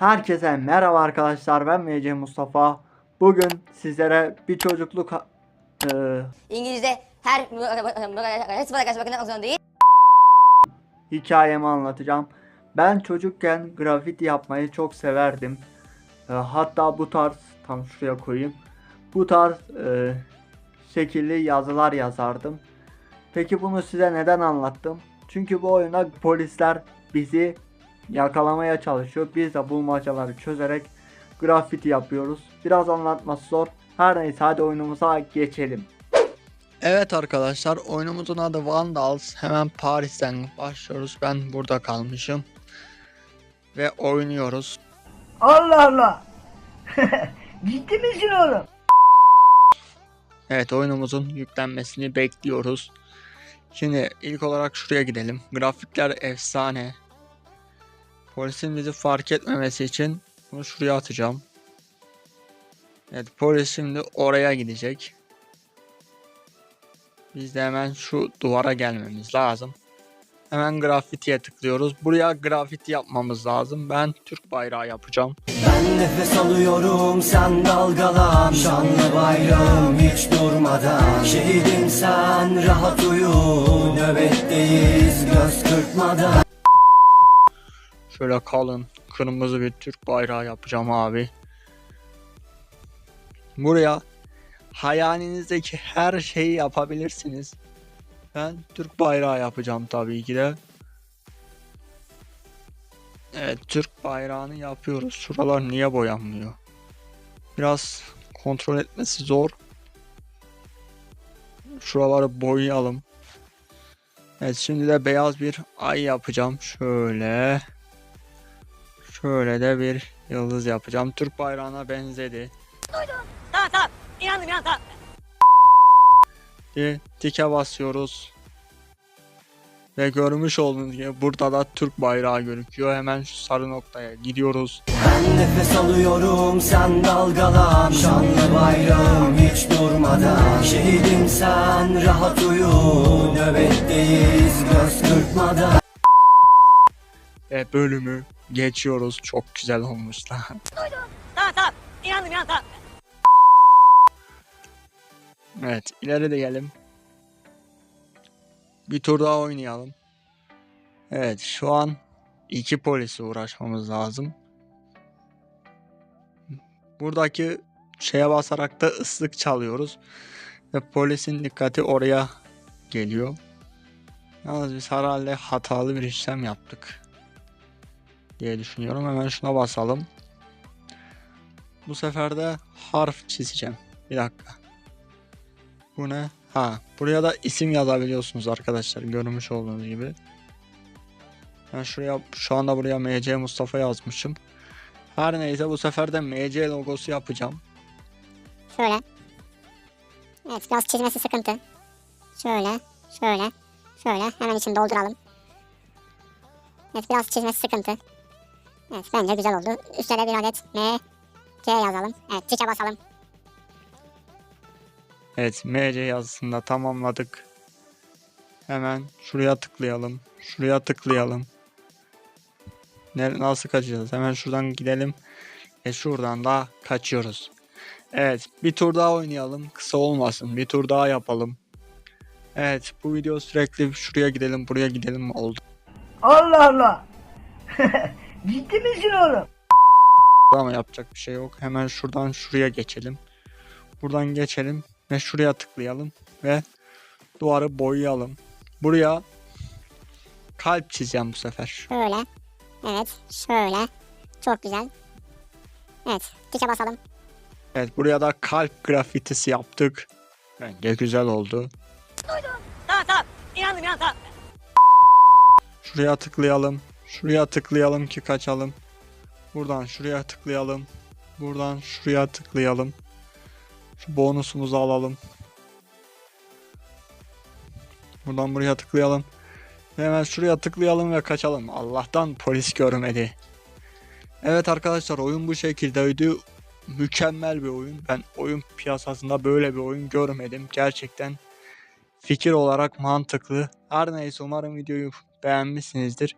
Herkese merhaba arkadaşlar ben MC Mustafa. Bugün sizlere bir çocukluk e, İngilizce her hikayemi anlatacağım. Ben çocukken grafiti yapmayı çok severdim. E, hatta bu tarz tam şuraya koyayım. Bu tarz e, şekilli yazılar yazardım. Peki bunu size neden anlattım? Çünkü bu oyunda polisler bizi yakalamaya çalışıyor. Biz de bulmacaları çözerek grafiti yapıyoruz. Biraz anlatması zor. Her neyse hadi oyunumuza geçelim. Evet arkadaşlar oyunumuzun adı Vandals. Hemen Paris'ten başlıyoruz. Ben burada kalmışım. Ve oynuyoruz. Allah Allah. Ciddi misin oğlum? Evet oyunumuzun yüklenmesini bekliyoruz. Şimdi ilk olarak şuraya gidelim. Grafikler efsane. Polisin bizi fark etmemesi için bunu şuraya atacağım. Evet polis şimdi oraya gidecek. Biz de hemen şu duvara gelmemiz lazım. Hemen grafitiye tıklıyoruz. Buraya grafiti yapmamız lazım. Ben Türk bayrağı yapacağım. Ben nefes alıyorum sen dalgalan Şanlı bayrağım hiç durmadan Şehidim sen rahat uyu Nöbetteyiz göz kırpmadan Şöyle kalın kırmızı bir Türk bayrağı yapacağım abi. Buraya hayalinizdeki her şeyi yapabilirsiniz. Ben Türk bayrağı yapacağım tabii ki de. Evet Türk bayrağını yapıyoruz. Şuralar niye boyanmıyor? Biraz kontrol etmesi zor. Şuraları boyayalım. Evet şimdi de beyaz bir ay yapacağım. Şöyle. Şöyle de bir yıldız yapacağım. Türk bayrağına benzedi. Tamam tamam. İnandım inandım tamam. Tike basıyoruz. Ve görmüş olduğunuz gibi burada da Türk bayrağı gözüküyor. Hemen şu sarı noktaya gidiyoruz. Ben nefes alıyorum sen dalgalan Şanlı bayrağım hiç durmadan Şehidim sen rahat uyu Nöbetteyiz göz kırpmadan Ve bölümü geçiyoruz. Çok güzel olmuşlar. Tamam tamam. İnandım inandım tamam. evet ileri de gelin. Bir tur daha oynayalım. Evet şu an iki polisi uğraşmamız lazım. Buradaki şeye basarak da ıslık çalıyoruz. Ve polisin dikkati oraya geliyor. Yalnız biz herhalde hatalı bir işlem yaptık. Diye düşünüyorum. Hemen şuna basalım. Bu sefer de harf çizeceğim. Bir dakika. Bu ne? Ha, buraya da isim yazabiliyorsunuz arkadaşlar. Görmüş olduğunuz gibi. Ben şuraya şu anda buraya MC Mustafa yazmışım. Her neyse bu sefer de MC logosu yapacağım. Şöyle. Evet biraz çizmesi sıkıntı. Şöyle, şöyle, şöyle. Hemen için dolduralım. Evet biraz çizmesi sıkıntı. Evet bence güzel oldu. Üstüne bir adet M, C yazalım. Evet tike basalım. Evet MC yazısını da tamamladık. Hemen şuraya tıklayalım. Şuraya tıklayalım. Ne, nasıl kaçacağız? Hemen şuradan gidelim. E şuradan da kaçıyoruz. Evet bir tur daha oynayalım. Kısa olmasın. Bir tur daha yapalım. Evet bu video sürekli şuraya gidelim buraya gidelim oldu. Allah Allah. Ciddi misin oğlum? Ama yapacak bir şey yok. Hemen şuradan şuraya geçelim. Buradan geçelim ve şuraya tıklayalım ve duvarı boyayalım. Buraya kalp çizeceğim bu sefer. Şöyle. Evet şöyle. Çok güzel. Evet tike basalım. Evet buraya da kalp grafitisi yaptık. Bence güzel oldu. Tamam tamam. İnandım inandım tamam. Şuraya tıklayalım. Şuraya tıklayalım ki kaçalım. Buradan şuraya tıklayalım. Buradan şuraya tıklayalım. Şu bonusumuzu alalım. Buradan buraya tıklayalım. Hemen şuraya tıklayalım ve kaçalım. Allah'tan polis görmedi. Evet arkadaşlar oyun bu şekildeydi. Mükemmel bir oyun. Ben oyun piyasasında böyle bir oyun görmedim. Gerçekten fikir olarak mantıklı. Her neyse umarım videoyu beğenmişsinizdir.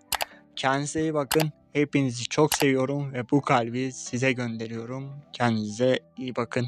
Kendinize iyi bakın. Hepinizi çok seviyorum ve bu kalbi size gönderiyorum. Kendinize iyi bakın.